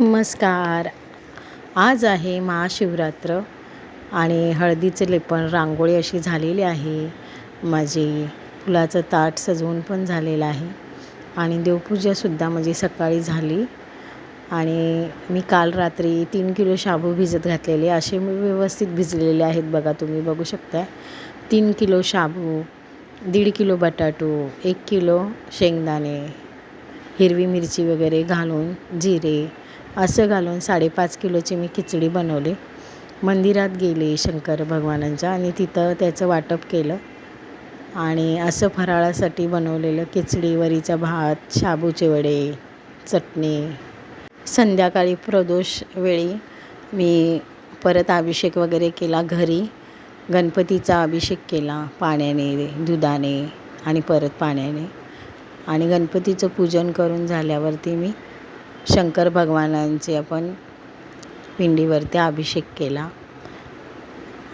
नमस्कार. आज आहे महाशिवरात्र आणि हळदीचे लेपन रांगोळी अशी झालेली आहे. माझी फुलाचं ताट सजवून पण झालेलं आहे. आणि देवपूजासुद्धा माझी सकाळी झाली. आणि मी काल रात्री तीन किलो शाबू भिजत घातलेले असे मी व्यवस्थित भिजलेले आहेत बघा तुम्ही बघू शकता तीन किलो शाबू दीड किलो बटाटो एक किलो शेंगदाणे हिरवी मिरची वगैरे घालून जिरे असं घालून साडेपाच किलोची मी खिचडी बनवली. मंदिरात गेले शंकर भगवानांच्या आणि तिथं त्याचं वाटप केलं. आणि असं फराळासाठी बनवलेलं खिचडी वरीचा भात शाबूचे वडे चटणी. संध्याकाळी प्रदोष वेळी मी परत अभिषेक वगैरे केला घरी. गणपतीचा अभिषेक केला पाण्याने दुधाने आणि परत पाण्याने. आणि गणपतीचं पूजन करून झाल्यावरती मी शंकर भगवानांचे आपण पिंडीवरती अभिषेक केला.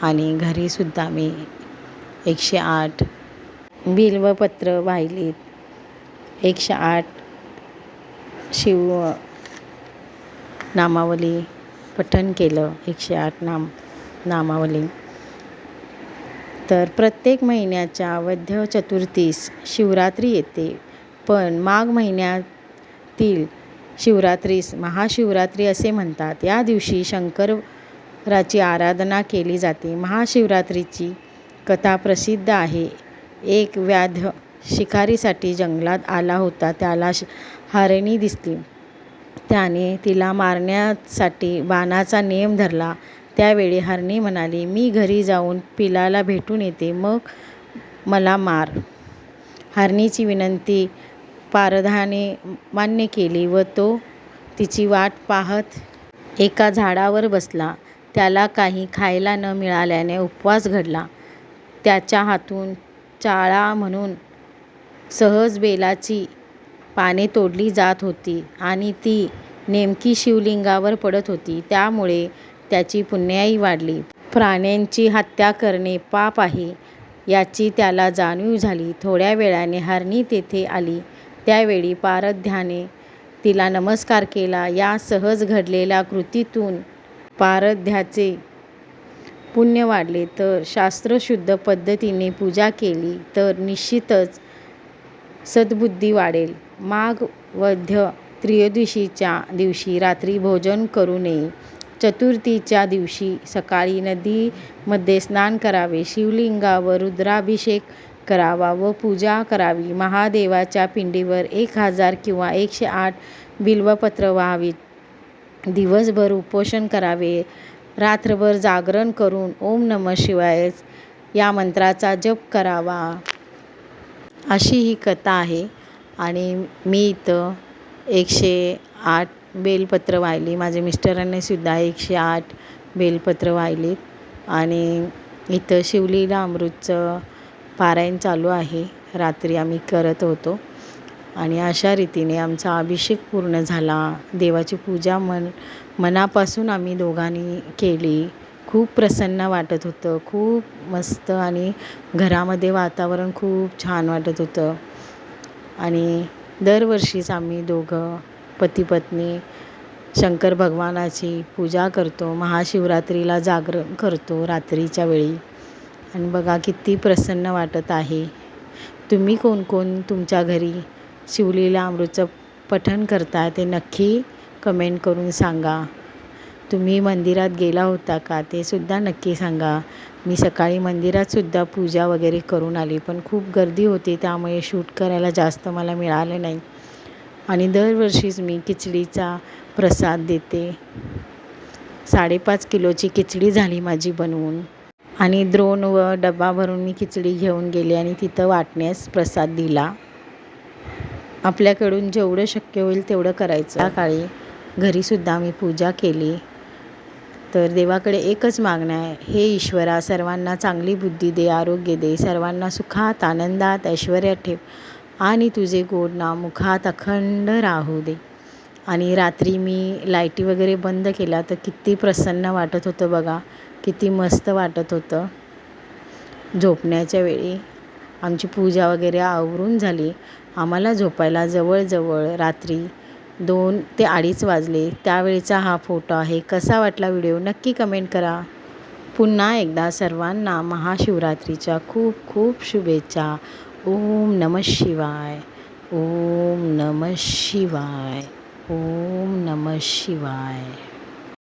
आणि घरीसुद्धा मी एकशे आठ बिल्वपत्र वाहिलीत एकशे आठ शिव नामावली पठण केलं. एकशे आठ नाम नामावली. तर प्रत्येक महिन्याच्या वैद्य चतुर्थीस शिवरात्री येते. पण माघ महिन्यातील शिवरात्रीस महाशिवरात्री असे म्हणतात. या दिवशी शंकराची आराधना केली जाते. महाशिवरात्रीची कथा प्रसिद्ध आहे. एक व्याध शिकारीसाठी जंगलात आला होता. त्याला हरणी दिसली. त्याने तिला मारण्यासाठी बाणाचा नियम धरला. त्यावेळी हरणी म्हणाली मी घरी जाऊन पिलाला भेटून येते. मग मला मार. हरणीची विनंती पारधाने मान्य केले व तो तिची वाट पाहत एका झाडावर बसला. त्याला काही खायला न मिळाल्याने उपवास घडला. त्याच्या हातून चाळा म्हणून सहज बेलाची पाने तोडली जात होती आणि ती नेमकी शिवलिंगावर पडत होती. त्यामुळे त्याची पुण्याई वाढली. प्राण्यांची हत्या करणे पाप आहे याची त्याला जाणीव झाली. थोड्या वेळाने हरणी तेथे आली. त्यावेळी पारध्याने तिला नमस्कार केला. या सहज घडलेल्या कृतीतून पारध्याचे पुण्य वाढले. तर शास्त्रशुद्ध पद्धतीने पूजा केली तर निश्चितच सद्बुद्धी वाढेल. माघ वध्य त्रयोदशीच्या दिवशी रात्री भोजन करू नये. चतुर्थीच्या दिवशी सकाळी नदीमध्ये स्नान करावे. शिवलिंगावर रुद्राभिषेक करावा व पूजा करावी. महादेवाच्या पिंडीवर एक हजार किंवा एकशे आठ बिल्वपत्र व्हावीत. दिवसभर उपोषण करावे. रात्रभर जागरण करून ओम नम शिवाय या मंत्राचा जप करावा. अशी ही कथा आहे. आणि मी इथं एकशे आठ बेलपत्र वाहिली. माझ्या मिस्टरांनी सुद्धा एकशे आठ बेलपत्र वाहिलीत. आणि इथं शिवलीला अमृतचं पारायण चालू आहे. रात्री आम्ही करत होतो. आणि अशा रीतीने आमचा अभिषेक पूर्ण झाला. देवाची पूजा मन मनापासून आम्ही दोघांनी केली. खूप प्रसन्न वाटत होतं. खूप मस्त आणि घरामध्ये वातावरण खूप छान वाटत होतं. आणि दरवर्षीच आम्ही दोघं पती पत्नी शंकर भगवानाची पूजा करतो. महाशिवरात्रीला जागरण करतो रात्रीच्या वेळी. आणि बघा किती प्रसन्न वाटत आहे. तुम्ही कोण कोण तुमच्या घरी शिवलीला अमृतचं पठण करता ते नक्की कमेंट करून सांगा. तुम्ही मंदिरात गेला होता का ते सुद्धा नक्की सांगा. मी सकाळी मंदिरातसुद्धा पूजा वगैरे करून आली पण खूप गर्दी होती त्यामुळे शूट करायला जास्त मला मिळालं नाही. आणि दरवर्षीच मी खिचडीचा प्रसाद देते. साडेपाच किलोची खिचडी झाली माझी बनवून. आणि द्रोण व डबा भरून मी खिचडी घेऊन गेले आणि तिथं वाटण्यास प्रसाद दिला. आपल्याकडून जेवढं शक्य होईल तेवढं करायचं. काळी घरीसुद्धा मी पूजा केली. तर देवाकडे एकच मागणं आहे. हे ईश्वरा सर्वांना चांगली बुद्धी दे आरोग्य दे सर्वांना सुखात आनंदात ऐश्वर्यात ठेव आणि तुझे गोड नाव मुखात अखंड राहू दे. आणि रात्री मी लाईटी वगैरे बंद केला तर किती प्रसन्न वाटत होतं बघा. किती मस्त वाटत होतं. झोपण्याच्या वेळी आमची पूजा वगैरे आवरून झाली. आम्हाला झोपायला जवळजवळ रात्री दोन ते अडीच वाजले. त्यावेळेचा हा फोटो आहे. कसा वाटला व्हिडिओ नक्की कमेंट करा. पुन्हा एकदा सर्वांना महाशिवरात्रीच्या खूप खूप शुभेच्छा. ओम नम शिवाय. ओम नम शिवाय. ओम नम शिवाय।